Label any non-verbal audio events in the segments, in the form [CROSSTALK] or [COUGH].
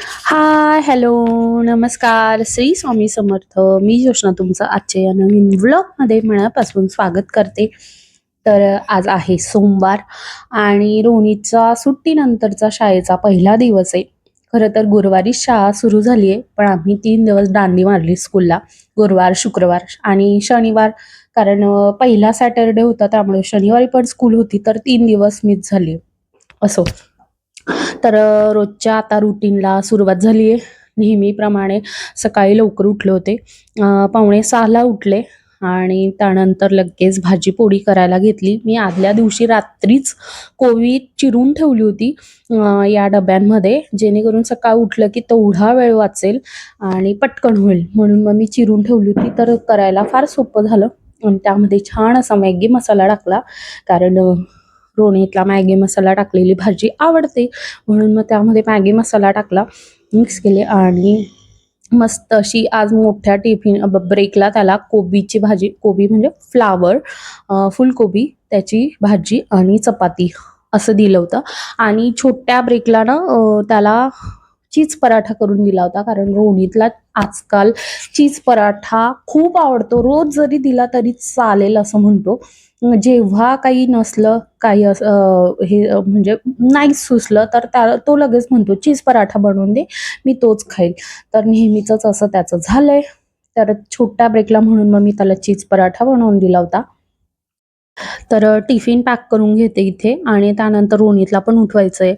हाय, hello, नमस्कार, श्री स्वामी समर्थ. मी जोशना तुमचं आजच्या या नवीन व्लॉगमध्ये मनापासून स्वागत करते. तर आज आहे सोमवार आणि रोहितचा सुट्टीनंतरचा शाळेचा पहिला दिवस आहे. खरं तर गुरुवारी शाळा सुरू झाली आहे, पण आम्ही तीन दिवस दांडी मारली स्कूलला. गुरुवार, शुक्रवार आणि शनिवार कारण पहिला सॅटरडे होता त्यामुळे शनिवारी पण स्कूल होती, तर तीन दिवस मिस झाली. असो. तर रोजच्या आता रुटीनला सुरुवात झाली आहे. नेहमीप्रमाणे सकाळी लवकर उठले होते. पावणे सहाला उठले आणि त्यानंतर लगेच भाजी-पोळी करायला घेतली. मी आदल्या दिवशी रात्रीच कोवी चिरून ठेवली होती या डब्यांमध्ये, जेणेकरून सकाळी उठलं की तेवढा वेळ वाचेल आणि पटकन होईल. म्हणून मग मी चिरून ठेवली होती, तर करायला फार सोपं झालं आणि त्यामध्ये छान असा मॅगी मसाला टाकला. कारण रोणीतला मॅगी मसाला टाकलेली भाजी आवडते, म्हणून मग त्यामध्ये मॅगी मसाला टाकला, मिक्स केले आणि मस्त अशी आज मोठ्या टिफिन ब्रेकला त्याला कोबीची भाजी कोबी म्हणजे फ्लावर फुलकोबी, त्याची भाजी आणि चपाती असं दिलं होतं आणि छोट्या ब्रेकला ना त्याला चीज पराठा करून दिला होता. कारण रोहितला आजकाल चीज पराठा खूप आवडतो. रोज जरी दिला तरी चालेल असं म्हणतो. जेव्हा काही नसलं, काही असं हे म्हणजे नाही सुचलं, तर त्या तो लगेच म्हणतो, "चीज पराठा बनवून दे, मी तोच खाईल." तर नेहमीचंच असं त्याचं झालंय. तर छोट्या ब्रेकला म्हणून मग मी त्याला चीज पराठा बनवून दिला होता. तर टिफिन पॅक करून घेते इथे आणि त्यानंतर रोणीतला पण उठवायचंय.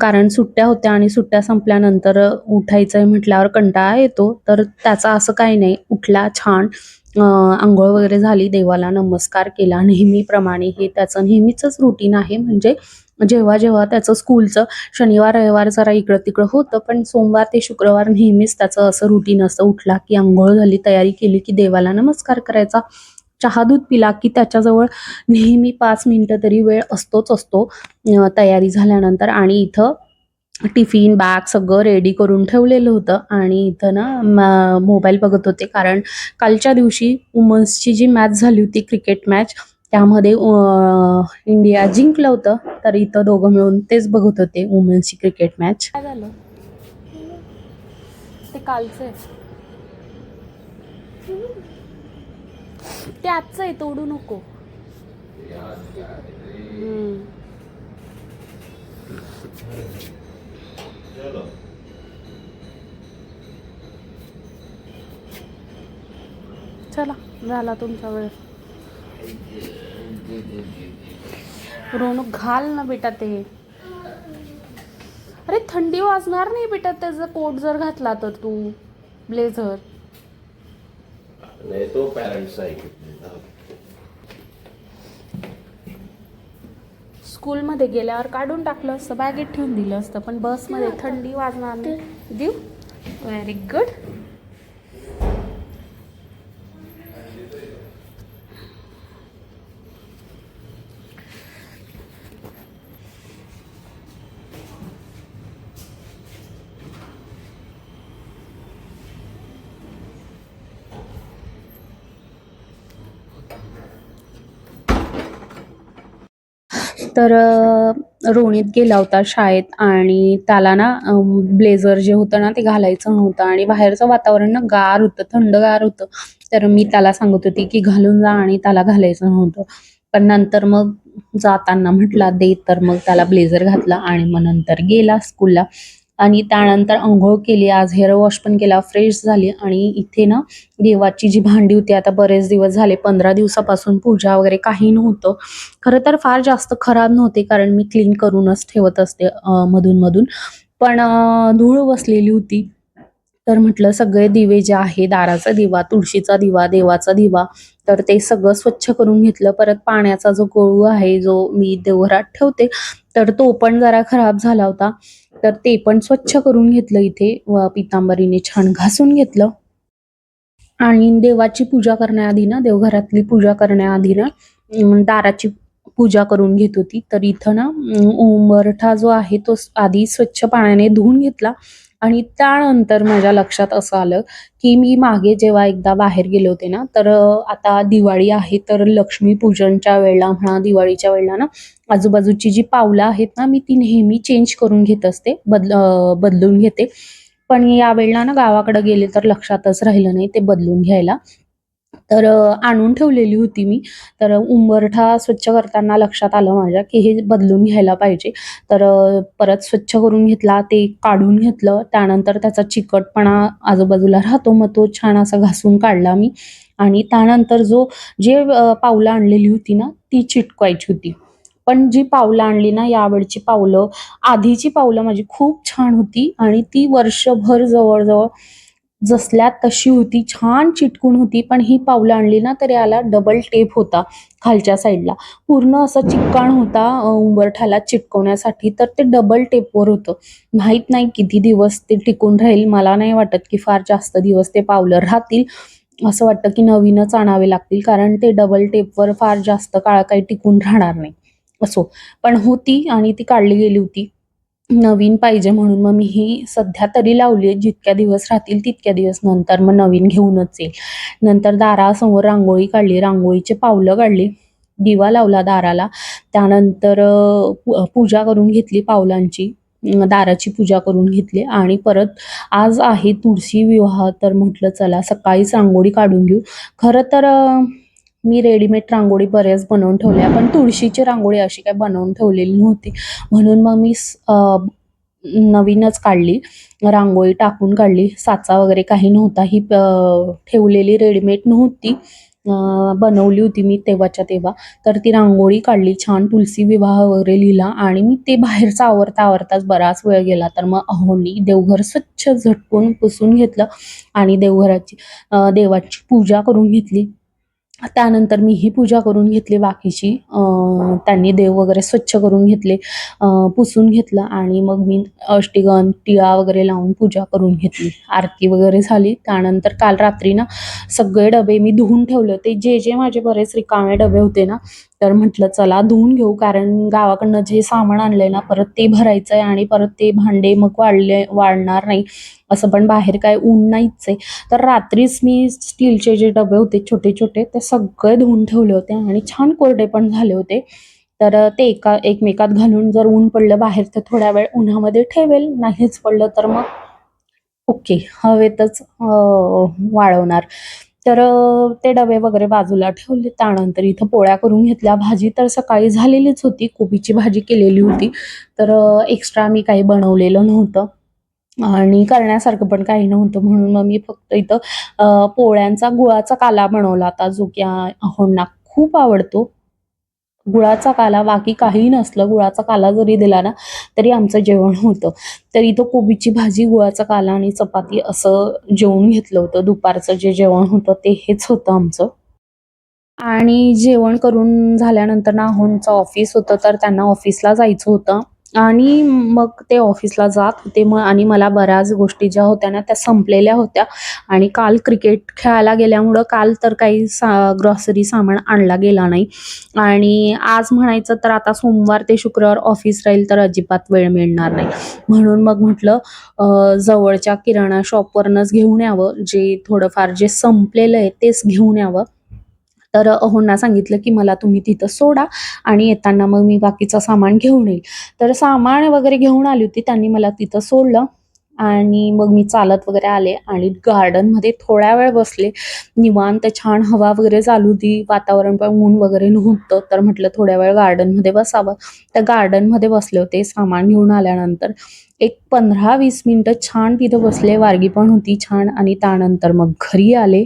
कारण सुट्ट्या होत्या आणि सुट्ट्या संपल्यानंतर उठायचंय म्हटल्यावर कंटाळा येतो. तर त्याचा असं काही नाही, उठला छान आंघोळ वगैरे झाली, देवाला नमस्कार केला नेहमीप्रमाणे. हे त्याचं नेहमीचंच रुटीन आहे. म्हणजे जेव्हा-जेव्हा त्याचं स्कूलचं शनिवार, रविवार जरा इकडं-तिकडं होतं, पण सोमवार ते शुक्रवार नेहमीच त्याचं असं रुटीन असतं. उठला की आंघोळ झाली, तयारी केली की देवाला नमस्कार करायचा. चहा-दूध पिला की त्याच्याजवळ नेहमी पाच मिनटं तरी वेळ असतोच असतो तयारी झाल्यानंतर आणि इथं टिफिन, बॅग सगळं रेडी करून ठेवलेलं होतं आणि इथं ना मोबाईल बघत होते. कारण कालच्या दिवशी वुमन्सची जी मॅच झाली होती क्रिकेट मॅच, त्यामध्ये इंडिया जिंकलं होतं. तर इथं दोघं मिळून तेच बघत होते वुमन्सची क्रिकेट मॅच. काय झालं? ते कालचं ते आजचं आहे, तोडू नको. हम्म. चला, झाला तुमचा वेळ. रोनक घाल ना बेटा ते. अरे थंडी वाजणार नाही बेटा त्याचा कोट जर घातला तर तू ब्लेझर नाही तो पॅरेंट्स ऐकत नाही स्कूलमध्ये गेल्यावर काढून टाकलं असतं बॅगेत ठेवून दिलं असतं पण बसमध्ये थंडी वाजणार नाही. देऊ? व्हेरी गुड तर रोणीत गेला होता शाळेत आणि त्याला ना ब्लेझर जे होतं ना ते घालायचं नव्हतं आणि बाहेरचं वातावरण ना गार होतं थंडगार होतं. तर मी त्याला सांगत होती की घालून जा आणि त्याला घालायचं नव्हतं. पण नंतर मग जाताना म्हटला दे. तर मग त्याला ब्लेझर घातला आणि मग नंतर गेला स्कूलला. आणि त्यानंतर अंघोळ केली आज हेअर वॉश पण केला फ्रेश झाली आणि इथे ना देवाची जी भांडी होती आता बरेच दिवस झाले पंधरा दिवसापासून पूजा वगैरे काही नव्हतं खरं तर फार जास्त खराब नव्हते कारण मी क्लीन करूनच ठेवत असते मधून-मधून. पण धूळ बसलेली होती. तर म्हटलं सगळे दिवे जे आहे, दाराचा दिवा, तुळशीचा दिवा, देवाचा दिवा, तर ते सगळं स्वच्छ करून घेतलं. परत पाण्याचा जो गळू आहे, जो मी देवघरात ठेवते, तर तो पण जरा खराब झाला होता. तर ते पण स्वच्छ करून घेतलं इथे पितांबरीने छान घासून घेतलं. आणि देवाची पूजा करण्याआधी ना, देवघरातली पूजा करण्याआधी ना, दाराची पूजा करून घेत होती. तर इथं ना उंबरठा जो आहे तो आधी स्वच्छ पाण्याने धुवून घेतला आणि त्यानंतर माझ्या लक्षात असं आलं की मी मागे जेव्हा एकदा बाहेर गेले होते ना तर आता दिवाळी आहे तर लक्ष्मीपूजनच्या वेळेला म्हणा दिवाळीच्या वेळेला ना आजूबाजूची जी पावलं आहेत ना मी ती नेहमी चेंज करून घेत असते बदल बदलून घेते. पण यावेळेला ना गावाकडे गेले तर लक्षातच राहिलं नाही ते बदलून घ्यायला. तर आणून ठेवलेली होती मी. तर उंबरठा स्वच्छ करताना लक्षात आलं माझ्या की हे बदलून घ्यायला पाहिजे. तर परत स्वच्छ करून घेतला ते काढून घेतलं. त्यानंतर त्याचा चिकटपणा आजूबाजूला राहतो मग तो छान असा घासून काढला मी. आणि त्यानंतर जो जे पावलं आणलेली होती ना ती चिटकवायची होती. पण जी पावलं आणली ना यावेळची पावलं आधीची पावलं माझी खूप छान होती. आणि ती वर्षभर जवळजवळ जसल्या तशी होती छान चिटकून होती पण ही पावलं आणली ना तर याला डबल टेप होता खालच्या साईडला पूर्ण असा चिक्काण होता उंबरठ्याला चिटकवण्यासाठी तर ते डबल टेपवर होतं. माहीत नाही किती दिवस ते टिकून राहील मला नाही वाटत की फार जास्त दिवस ते पावलं राहतील. असं वाटतं की नवीनच आणावे लागतील कारण ते डबल टेपवर फार जास्त काळ काही टिकून राहणार नाही. असो. पण होती आणि ती काढली गेली होती. नवीन पाहिजे म्हणून मग मी ही सध्या तरी लावली आहे. जितक्या दिवस राहतील तितक्या दिवस नंतर मग नवीन घेऊनच येईल. नंतर दारासमोर रांगोळी काढली रांगोळीचे पावलं काढली दिवा लावला दाराला. त्यानंतर पूजा करून घेतली पावलांची दाराची पूजा करून घेतली आणि परत आज आहे तुळशी विवाह तर म्हटलं चला सकाळीच रांगोळी काढून घेऊ. खरं तर मी रेडीमेड रांगोळी बऱ्याच बनवून ठेवल्या. पण तुळशीची रांगोळी अशी काय बनवून ठेवलेली नव्हती. म्हणून मग मी नवीनच काढली. रांगोळी टाकून काढली. साचा वगैरे काही नव्हता. ही ठेवलेली रेडीमेड नव्हती. बनवली होती मी तेव्हाच्या तेव्हा. तर ती रांगोळी काढली. छान तुलसी विवाह वगैरे लिहिला. आणि मी ते बाहेरचा आवरता आवरताच बराच वेळ गेला. तर मग अहोनी देवघर स्वच्छ झटकून पुसून घेतलं. आणि देवघराची देवाची पूजा करून घेतली. त्यानंतर मी ही पूजा करून घेतली बाकीची. त्यांनी देव वगैरे स्वच्छ करून घेतले पुसून घेतलं आणि मग मी अष्टीगन टिळा वगैरे लावून पूजा करून घेतली. आरती वगैरे झाली. त्यानंतर काल रात्री ना सगळे डबे मी धुवून ठेवले होते. जे जे माझे बरेच रिकामे डबे होते ना तर म्हटलं चला धुवून घेऊ कारण गावाकडनं जे सामान आणलंय ना परत ते भरायचं आहे आणि परत ते भांडे मग वाढले वाढणार नाही. असं पण बाहेर काय ऊन नाहीच आहे तर रात्रीच मी स्टीलचे जे डबे होते छोटे छोटे ते सगळे धुवून ठेवले होते आणि छान कोरडे पण झाले होते. तर ते एका एकमेकात घालून जर ऊन पडलं बाहेर तर थोड्या वेळ उन्हामध्ये ठेवेल नाहीच पडलं तर मग ओके हवेतच वाळवणार. तर ते डबे वगैरे बाजूला ठेवले. त्यानंतर इथं पोळ्या करून घेतल्या. भाजी तर सकाळी झालेलीच होती. कोबीची भाजी केलेली होती. तर एक्स्ट्रा मी काही बनवलेलं नव्हतं. आणि करण्यासारखं पण काही नव्हतं. म्हणून मग मी फक्त इथं पोळ्यांचा गुळाचा काला बनवला होता जो की आ- खूप आवडतो. गुळाचा काला बाकी काही नसलं गुळाचा काला जरी दिला ना तरी आमचं जेवण होतं. तर इथं कोबीची भाजी गुळाचा काला आणि चपाती असं जेवण घेतलं होतं. दुपारचं जे जेवण होतं ते हेच होतं आमचं. आणि जेवण करून झाल्यानंतर ना ऑफिस होतं तर त्यांना ऑफिसला जायचं होतं. आणि मग ते ऑफिसला जात होते. मग आणि मला बऱ्याच गोष्टी ज्या होत्या ना त्या संपलेल्या होत्या. आणि काल क्रिकेट खेळायला गेल्यामुळं काल तर काही सा ग्रॉसरी सामान आणला गेला नाही. आणि आज म्हणायचं तर आता सोमवार ते शुक्रवार ऑफिस राहील तर अजिबात वेळ मिळणार नाही. म्हणून मग म्हटलं जवळच्या किराणा शॉपवरनंच घेऊन यावं. जे थोडंफार जे संपलेलं आहे तेच घेऊन यावं. तर अहोंना सांगितलं की मला तुम्ही तिथं सोडा आणि येताना मग मी बाकीचं सामान घेऊन येईल. तर सामान वगैरे घेऊन आली होती त्यांनी मला तिथं सोडलं आणि मग मी चालत वगैरे आले आणि गार्डनमध्ये थोड्या वेळ बसले. निवांत छान हवा वगैरे चालू होती वातावरण पण ऊन वगैरे नव्हतं तर म्हटलं थोड्या वेळ गार्डनमध्ये बसावं. तर गार्डनमध्ये बसले होते सामान घेऊन आल्यानंतर एक पंधरा वीस मिनटं छान तिथं बसले वारगी पण होती छान आणि त्यानंतर मग घरी आले.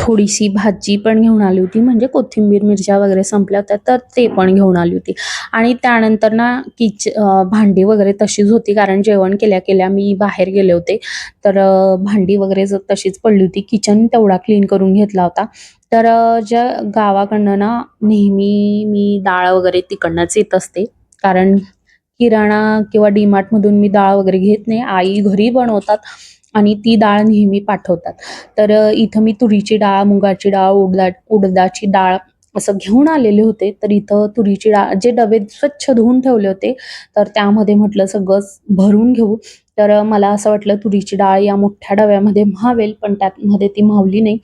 थोडीशी भाजी पण घेऊन आली होती म्हणजे कोथिंबीर मिरच्या वगैरे संपल्या होत्या तर ते पण घेऊन आली होती. आणि त्यानंतर ना किच भांडी वगैरे तशीच होती कारण जेवण केल्या केल्या मी बाहेर गेले होते. तर भांडी वगैरे जर तशीच पडली होती. किचन तेवढा क्लीन करून घेतला होता. तर ज्या गावाकडनं ना नेहमी मी डाळ वगैरे तिकडनंच येत असते. कारण किराणा किंवा डीमार्टमधून मी डाळ वगैरे घेत नाही. आई घरी बनवतात. आणि ती डाळ नेहमी पाठवतात. तर इथं मी तुरीची डाळ मुगाची डाळ उडदा उडदाची डाळ असं घेऊन आलेले होते. तर इथं तुरीची डाळ जे डबे स्वच्छ धुवून ठेवले होते तर त्यामध्ये म्हटलं सगळंच भरून घेऊ. तर मला असं वाटलं तुरीची डाळ या मोठ्या डब्यामध्ये म्हावेल पण त्यामध्ये ती म्हावली नाही.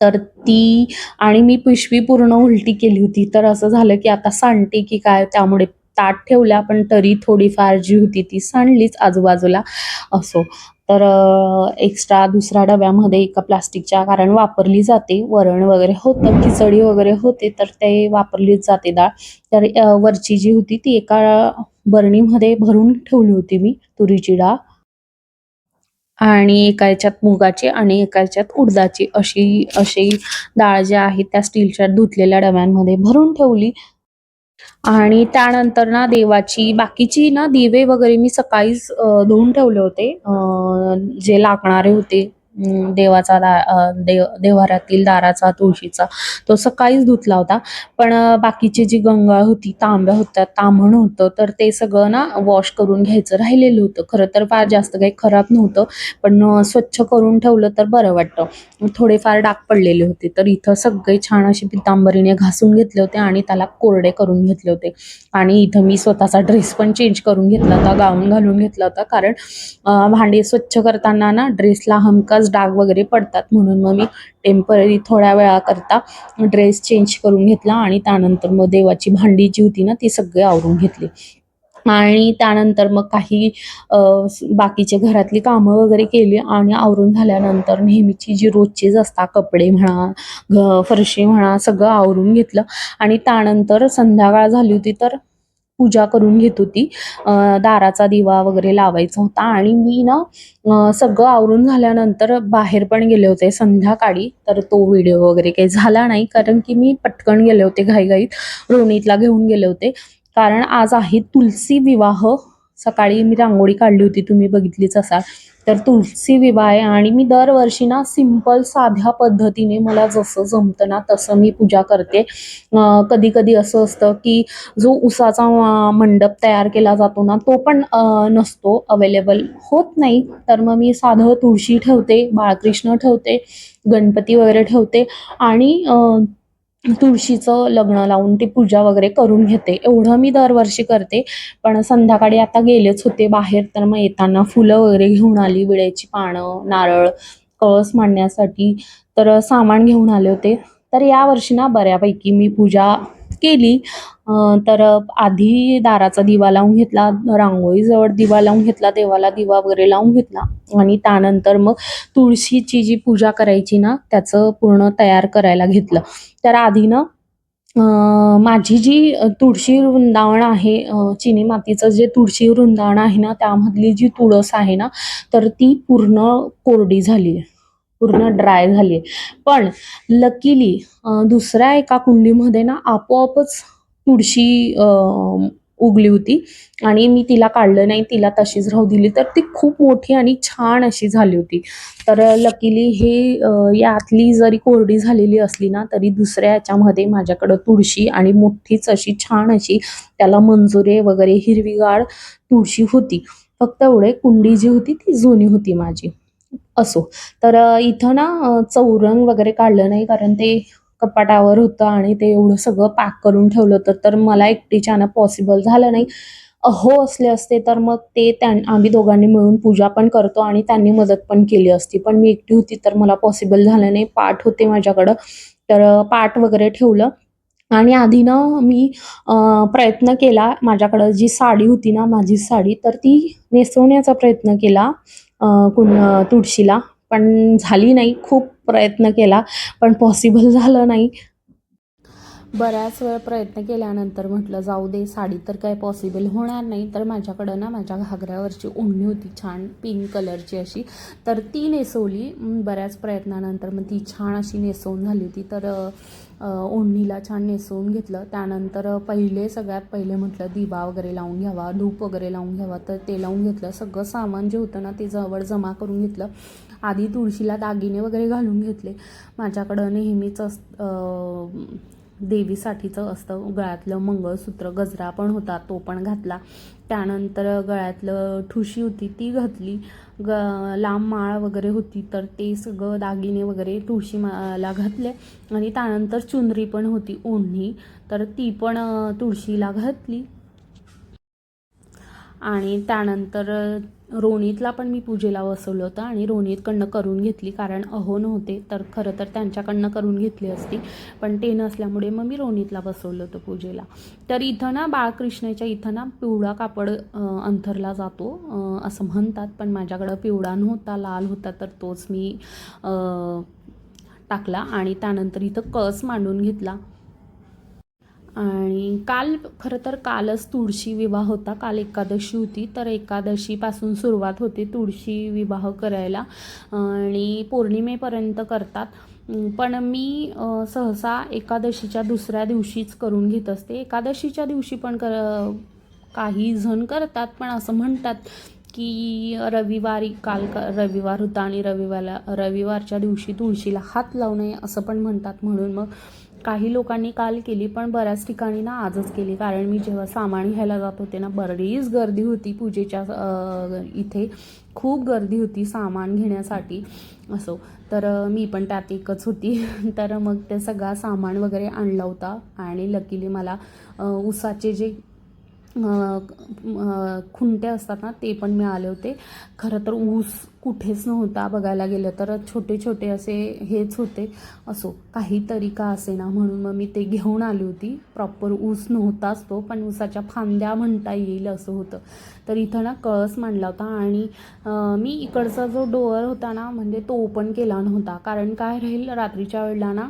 तर ती आणि मी पिशवी पूर्ण उलटी केली होती. तर असं झालं की आता सांडते की काय त्यामुळे ताट ठेवल्या पण तरी थोडीफार जी होती ती सांडलीच आजूबाजूला. असो. तर एक्स्ट्रा दुसऱ्या डब्यामध्ये एका प्लास्टिकच्या कारण वापरली जाते. वरण वगैरे होतं खिचडी वगैरे होते तर ते वापरलीच जाते डाळ. तर वरची जी होती ती एका बरणीमध्ये भरून ठेवली होती मी तुरीची डाळ. आणि एका याच्यात मुगाची आणि एका याच्यात उडदाची अशी अशी डाळ ज्या आहेत त्या स्टीलच्या धुतलेल्या डब्यांमध्ये भरून ठेवली. आणि त्यानंतर ना देवाची बाकीची ना दिवे वगैरे मी सकाळीच धुवून ठेवले होते. जे लागणारे होते. देवाचा दा देव देव्हाऱ्यातील दाराचा तुळशीचा तो सकाळीच धुतला होता. पण बाकीची जी गंगाळ होती तांब्या होत्या तांबण होतं तर ते सगळं ना वॉश करून घ्यायचं राहिलेलं होतं. खरं तर फार जास्त काही खराब नव्हतं पण स्वच्छ करून ठेवलं तर बरं वाटतं. थोडेफार डाग पडलेले होते तर इथं सगळे छान असे पितांबरीने घासून घेतले होते आणि त्याला कोरडे करून घेतले होते. आणि इथं मी स्वतःचा ड्रेस पण चेंज करून घेतला होता गाऊन घालून घेतला होता कारण भांडी स्वच्छ करताना ना ड्रेसला हमखास डाग वगैरे पडतात म्हणून मग मी टेंपररी थोड्या वेळाकरता ड्रेस चेंज करून घेतला आणि त्यानंतर मग देवाची भांडी जी होती ना ती सगळी आवरून घेतली. आणि त्यानंतर मग काही बाकीचे घरातली कामं वगैरे केली आणि आवरून झाल्यानंतर नेहमीची जी रोजचीच असतात कपडे म्हणा घ फरशी म्हणा सगळं आवरून घेतलं. आणि त्यानंतर संध्याकाळ झाली होती तर पूजा करून घेत होती. दाराचा दिवा वगैरे लावायचा होता आणि मी ना सगळं आवरून झाल्यानंतर बाहेर पण गेले होते संध्याकाळी. तर तो व्हिडिओ वगैरे काही झाला नाही कारण की मी पटकन गेले होते घाईघाईत. रोनीतला घेऊन गेले होते. कारण आज आहे तुलसी विवाह. सकाळी मी रांगोळी काढली होती तुम्ही बघितलीच असाल. तर तुलसी विवाह आहे आणि मी दरवर्षी ना सिंपल साध्या पद्धतीने मला जसं जमतं ना तसं मी पूजा करते. कधी कधी असं असतं की जो उसाचा मंडप तयार केला जातो ना तो पण नसतो अवेलेबल होत नाही. तर मग मी साधं तुळशी ठेवते बाळकृष्ण ठेवते गणपती वगैरे ठेवते आणि तुळशीचं लग्न लावून ती पूजा वगैरे करून घेते. एवढं मी दरवर्षी करते. पण संध्याकाळी आता गेलेच होते बाहेर तर मग येताना फुलं वगैरे घेऊन आली विळ्याची पानं नारळ कळस मांडण्यासाठी. तर सामान घेऊन आले होते. तर या वर्षी ना बऱ्यापैकी मी पूजा केली. तर आधी दाराचा दिवा लावून घेतला रांगोळीजवळ दिवा लावून घेतला देवाला दिवा वगैरे लावून घेतला. आणि त्यानंतर मग तुळशीची जी पूजा करायची ना त्याचं पूर्ण तयार करायला घेतलं. तर आधी ना अं, माझी जी तुळशी वृंदावन आहे चिनी मातीचं जे तुळशी वृंदावन आहे ना त्यामधली जी तुळस आहे ना तर ती पूर्ण कोरडी झाली आहे. पूर्ण ड्राय झाली पण लकीली दुसऱ्या एका कुंडीमध्ये ना आपोआपच तुळशी उगली होती. आणि मी तिला काढलं नाही तिला तशीच राहू दिली. तर ती खूप मोठी आणि छान अशी झाली होती. तर लकीली हे यातली जरी कोरडी झालेली असली ना तरी दुसऱ्या याच्यामध्ये माझ्याकडं तुळशी आणि मोठीच अशी छान अशी त्याला मंजुरे वगैरे हिरवीगार तुळशी होती. फक्त एवढे कुंडी जी होती ती जुनी होती माझी. असो. तर इथं ना चौरंग वगैरे काढलं नाही कारण ते कपाटावर होतं आणि ते एवढं सगळं पॅक करून ठेवलं होतं. तर मला एकटीच्यानं पॉसिबल झालं नाही. अहो असले असते तर मग ते त्यां आम्ही दोघांनी मिळून पूजा पण करतो आणि त्यांनी मदत पण केली असती. पण मी एकटी होती तर मला पॉसिबल झालं नाही. पाठ होते माझ्याकडं. तर पाठ वगैरे ठेवलं. आणि आधी ना मी प्रयत्न केला. माझ्याकडं जी साडी होती ना माझी साडी तर ती नेसवण्याचा प्रयत्न केला. कुण तुळशीला. पण झाली नाही. खूप प्रयत्न केला पण पॉसिबल [LAUGHS] झालं नाही. बऱ्याच वेळ प्रयत्न केल्यानंतर म्हटलं जाऊ दे साडी तर काय पॉसिबल होणार नाही. तर माझ्याकडं ना माझ्या घागऱ्यावरची ओढणी होती छान पिंक कलरची अशी. तर ती नेसवली. बऱ्याच प्रयत्नानंतर मग ती छान अशी नेसवून झाली होती. तर ओढणीला छान नेसवून घेतलं. त्यानंतर पहिले सगळ्यात पहिले म्हटलं दिवा वगैरे लावून घ्यावा धूप वगैरे लावून घ्यावा तर ते लावून घेतलं. सगळं सामान जे होतं ना ते जवळ जमा करून घेतलं. आधी तुळशीला दागिने वगैरे घालून घेतले. माझ्याकडं नेहमीच अस देवीसाठीचं असतं. गळ्यातलं मंगळसूत्र गजरा पण होता तो पण घातला. त्यानंतर गळ्यातलं ठुशी होती ती घातली. ग लांब माळ वगैरे होती तर ते सगळं दागिने वगैरे तुळशी माला घातले. आणि त्यानंतर चुनरी पण होती ओढणी तर ती पण तुळशीला घातली. आणि त्यानंतर रोणीतला पण मी पूजेला बसवलं होतं आणि रोणीतकडनं करून घेतली कारण अहो नव्हते तर खरं तर त्यांच्याकडनं करून घेतली असती. पण ते नसल्यामुळे मग मी रोणीतला बसवलं होतं पूजेला. तर इथं ना बाळकृष्णाच्या इथं ना पिवळा कापड अंथरला जातो असं म्हणतात. पण माझ्याकडं पिवळा नव्हता लाल होता तर तोच मी टाकला आणि त्यानंतर इथं कळस मांडून घेतला. आणि काल खरं तर कालच तुळशी विवाह होता. काल एकादशी होती. तर एकादशीपासून सुरुवात होते तुळशी विवाह करायला. आणि पौर्णिमेपर्यंत करतात. पण मी सहसा एकादशीच्या दुसऱ्या दिवशीच करून घेत असते. एकादशीच्या दिवशी पण कर काही जण करतात पण असं म्हणतात की रविवारी काल क रविवार होता आणि रविवारला रविवारच्या दिवशी तुळशीला हात लावू नये असं पण म्हणतात. म्हणून मग काही लोकांनी काल केली पण बऱ्याच ठिकाणी ना आजच केली. कारण मी जेव्हा सामान घ्यायला जात होते ना बरीच गर्दी होती पूजेच्या इथे. खूप गर्दी होती सामान घेण्यासाठी. असो. तर मी पण त्यात एकच होती. [LAUGHS] तर मग ते सगळा सामान वगैरे आणला होता. आणि लकीली मला उसाचे जे खुंटे असतात ना ते पण मिळाले होते. खरं तर ऊस कुठेच नव्हता बघायला गेलं तर छोटे छोटे असे हेच होते. असो काहीतरी का असे ना म्हणून मग मी ते घेऊन आली होती. प्रॉपर ऊस नव्हताच तो पण ऊसाच्या फांद्या म्हणता येईल असं होतं. तर इथं ना कळस मांडला होता आणि मी इकडचा जो डोअर होता ना म्हणजे तो ओपन केला नव्हता. कारण काय राहील रात्रीच्या वेळेला ना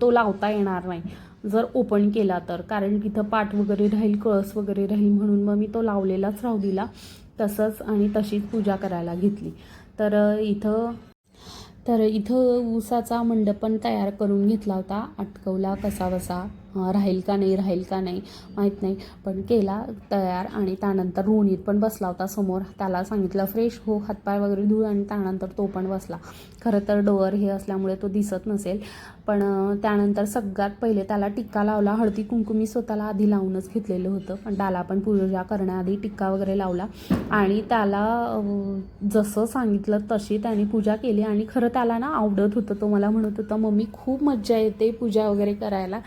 तो लावता येणार नाही. जर ओपन केला तर. कारण तिथं पाठ वगैरे राहील कळस वगैरे राहील म्हणून मग मी तो लावलेलाच राहू दिला. तसंच आणि तशीच पूजा करायला घेतली. तर इथं तर इथं ऊसाचा मंडप पण तयार करून घेतला होता. अटकवला कसा बसा राहील का नाही राहील का नाही माहीत नाही. पण केला तयार आणि त्यानंतर रोणीत पण बसला होता समोर. त्याला सांगितलं फ्रेश हो हातपाय वगैरे धुळ. आणि त्यानंतर तो पण बसला. खरं तर डोअर हे असल्यामुळे तो दिसत नसेल. पण त्यानंतर सगळ्यात पहिले त्याला टिक्का लावला. हळदी कुंकू मी स्वतःला आधी लावूनच घेतलेलं होतं. पण त्याला पण पूजा करण्याआधी टिक्का वगैरे लावला. आणि त्याला जसं सांगितलं तशी त्याने पूजा केली. आणि खरं त्याला ना आवडत होतं. तो मला म्हणत होता मम्मी खूप मज्जा येते पूजा वगैरे करायला.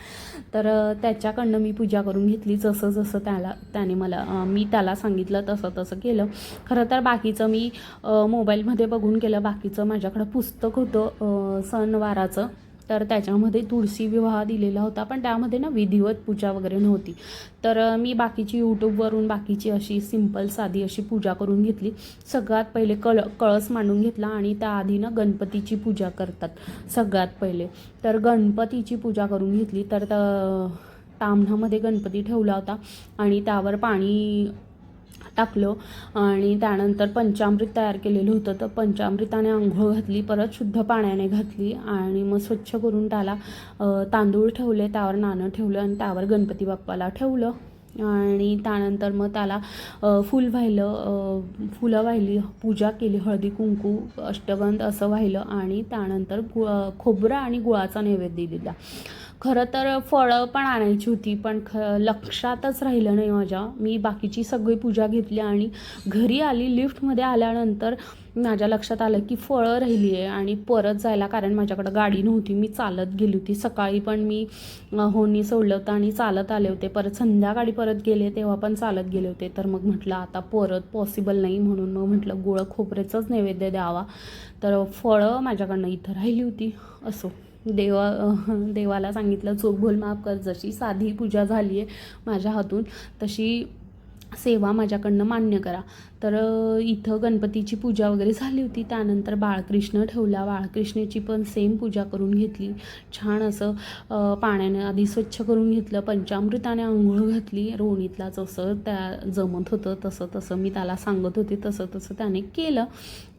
तर त्याच्याकडनं मी पूजा करून घेतली. जसं जसं त्याला त्याने मला मी त्याला सांगितलं तसं तसं केलं. खरं तर बाकीचं मी मोबाईलमध्ये बघून केलं. बाकीचं माझ्याकडं पुस्तक पुस्तक होतं सणवाराचं. तर त्याच्यामध्ये तुळशी विवाह दिलेला होता पण त्यामध्ये ना विधिवत पूजा वगैरे नव्हती. तर मी बाकीची यूट्यूबवरून बाकीची अशी सिंपल साधी अशी पूजा करून घेतली. सगळ्यात पहिले कळ कळस मांडून घेतला आणि त्याआधी ना गणपतीची पूजा करतात सगळ्यात पहिले. तर गणपतीची पूजा करून घेतली. तर त- गणपती ठेवला होता आणि त्यावर पाणी टाकलं आणि त्यानंतर पंचामृत तयार केलेलं होतं. तर पंचामृताने आंघोळ घातली परत शुद्ध पाण्याने घातली आणि मग स्वच्छ करून त्याला तांदूळ ठेवले त्यावर नाणं ठेवलं आणि त्यावर गणपती बाप्पाला ठेवलं. आणि त्यानंतर मग त्याला फूल फुल वाहिलं फुलं वाहिली पूजा केली हळदी कुंकू अष्टगंध असं वाहिलं आणि त्यानंतर गुळ खोबरं आणि गुळाचा नैवेद्य दिला. खरं तर फळं पण आणायची होती पण ख लक्षातच राहिलं नाही माझ्या. मी बाकीची सगळी पूजा घेतली आणि घरी आली लिफ्टमध्ये आल्यानंतर माझ्या लक्षात आलं की फळं राहिली आहे आणि परत जायला कारण माझ्याकडं गाडी नव्हती. मी चालत गेली होती. सकाळी पण मी होनी होणी सोडलं होतं आणि चालत आले होते. परत संध्याकाळी परत गेले तेव्हा पण चालत गेले होते. तर मग म्हटलं आता परत पॉसिबल नाही म्हणून मग म्हटलं गोळं खोबऱ्याचंच नैवेद्य द्यावा. तर फळं माझ्याकडनं इथं राहिली होती. असो. देवा देवाला सांगितलं चोख बोल माफ कर जशी साधी पूजा झाली आहे माझ्या हातून तशी सेवा माझ्याकडनं मान्य करा. तर इथं गणपतीची पूजा वगैरे झाली होती. त्यानंतर बाळकृष्ण ठेवला. बाळकृष्णाची पण सेम पूजा करून घेतली. छान असं पाण्याने आधी स्वच्छ करून घेतलं. पंचामृताने आंघोळ घातली. रोणीतला जसं त्या जमत होतं. तसं तसं मी त्याला सांगत होते. तसं तसं त्याने केलं.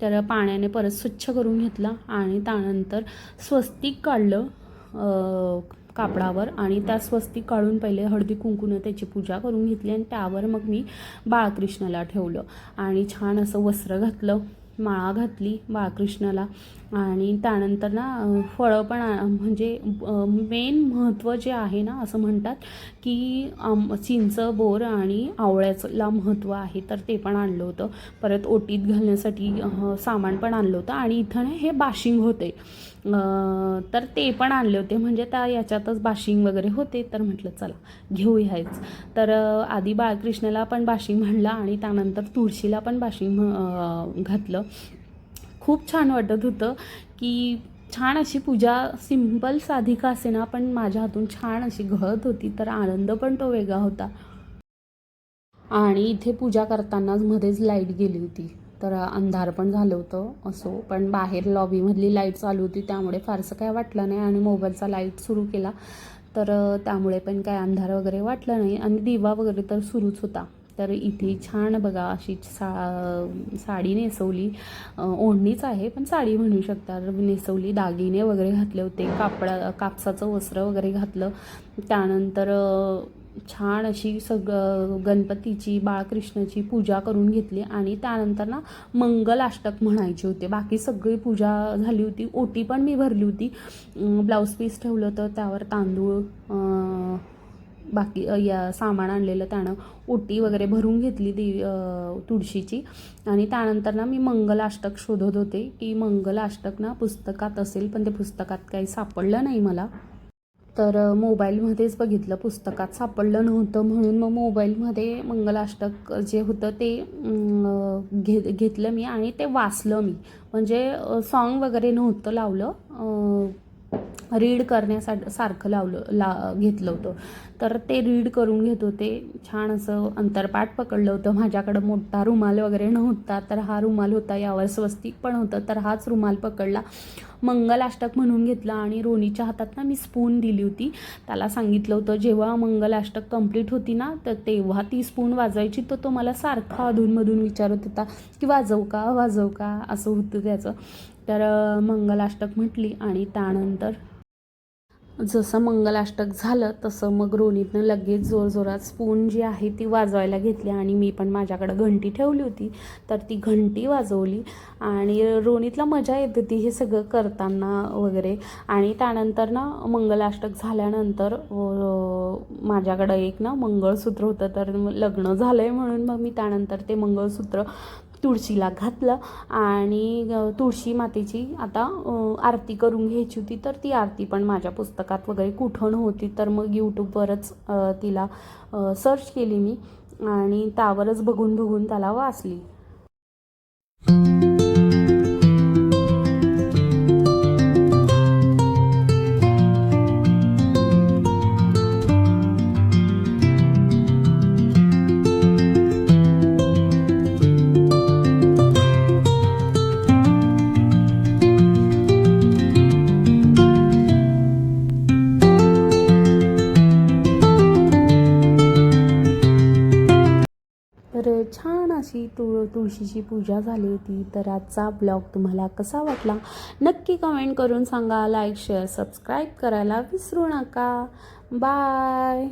तर पाण्याने परत स्वच्छ करून घेतलं आणि त्यानंतर स्वस्तिक काढलं. कापडावर आणि त्या स्वस्तिक काढून पहिले हळदी कुंकूनं त्याची पूजा करून घेतली आणि त्यावर मग मी बाळकृष्णाला ठेवलं. आणि छान असं वस्त्र घातलं माळा घातली बाळकृष्णाला. आणि त्यानंतर ना फळं पण म्हणजे मेन महत्त्व जे आहे ना असं म्हणतात की आम चिंच बोर आणि आवळ्याचंला महत्त्व आहे तर ते पण आणलं होतं. परत ओटीत घालण्यासाठी सामान पण आणलं होतं. आणि इथं ना हे बाशिंग होते. तर ते पण आणले होते. म्हणजे त्या याच्यातच बाशिंग वगैरे होते. तर म्हटलं चला घेऊयाच तर आधी बाळकृष्णाला पण बाशिंग म्हणलं आणि त्यानंतर तुळशीला पण बाशिंग घातलं. खूप छान वाटत होतं की छान अशी पूजा सिंपल साधी का असेना पण माझ्या हातून छान अशी घळत होती तर आनंद पण तो वेगळा होता. आणि इथे पूजा करतानाच मध्येच लाइट गेली होती. तर अंधार पण झालं होतं असो पण बाहेर लॉबीमधली लाइट चालू होती त्यामुळे फारसं काय वाटलं नाही आणि मोबाईलचा लाइट सुरू केला. तर त्यामुळे पण काय अंधार वगैरे वाटला नाही आणि दिवा वगैरे तर सुरूच होता. तर इथे छान बघा अशी सा साडी नेसवली. ओढणीच आहे पण साडी म्हणू शकता. नेसवली दागिने वगैरे घातले होते कापडा कापसाचं वस्त्र वगैरे घातलं. त्यानंतर छान अशी सग गणपतीची बाळकृष्णाची पूजा करून घेतली. आणि त्यानंतर ना मंगल अष्टक म्हणायचे होते. बाकी सगळी पूजा झाली होती. ओटी पण मी भरली होती. ब्लाऊज पीस ठेवलं होतं त्यावर तांदूळ बाकी या सामान आणलेलं त्यानं ओटी वगैरे भरून घेतली देवी तुळशीची. आणि त्यानंतर ना मी मंगल अष्टक शोधत होते की मंगल अष्टक ना पुस्तकात असेल पण ते पुस्तकात काही सापडलं नाही मला. तर मोबाईलमध्येच बघितलं पुस्तकात सापडलं नव्हतं म्हणून मग मोबाईलमध्ये मंगलाष्टक जे होतं ते घे घेतलं मी आणि ते वाचलं मी. म्हणजे सॉन्ग वगैरे नव्हतं लावलं रीड करण्यासाठी सारखं लावलं ला घेतलं होतं. तर ते रीड करून घेत होते. छान असं अंतरपाठ पकडलं होतं. माझ्याकडं मोठा रुमाल वगैरे नव्हता. तर हा रुमाल होता यावर स्वस्तिक पण होतं. तर हाच रुमाल पकडला. मंगलाष्टक म्हणून घेतला आणि रोनीच्या हातात ना मी स्पून दिली होती. त्याला सांगितलं होतं जेव्हा मंगलाष्टक कंप्लीट होती ना तर तेव्हा ती स्पून वाजवायची. तर तो मला सारखा अधूनमधून विचारत होता की वाजवू का? वाजवू का? असं होतं त्याचं. तर मंगलाष्टक म्हटली आणि त्यानंतर जसं मंगलाष्टक झालं तसं मग रोनीतनं लगेच जोरजोरात स्पून जी आहे ती वाजवायला घेतली आणि मी पण माझ्याकडं घंटी ठेवली होती. तर ती घंटी वाजवली आणि रोनीतला मजा येते ती हे सगळं करताना वगैरे. आणि त्यानंतर ना मंगलाष्टक झाल्यानंतर माझ्याकडं एक ना मंगळसूत्र होतं तर लग्न झालं आहे म्हणून मग मी त्यानंतर ते मंगळसूत्र तुळशीला घातलं आणि तुळशी मातेची आता आरती करून घ्यायची होती तर ती आरती पण माझ्या पुस्तकात वगैरे कुठं नव्हती तर मग यूट्यूबवरच तिला सर्च केली मी आणि त्यावरच बघून बघून त्याला वाचली. छान तुळ तुळशीची पूजा झाली होती. तर आजचा ब्लॉग तुम्हाला कसा वाटला? नक्की कमेंट करून सांगा. लाईक शेअर सबस्क्राईब करायला विसरू नका. बाय!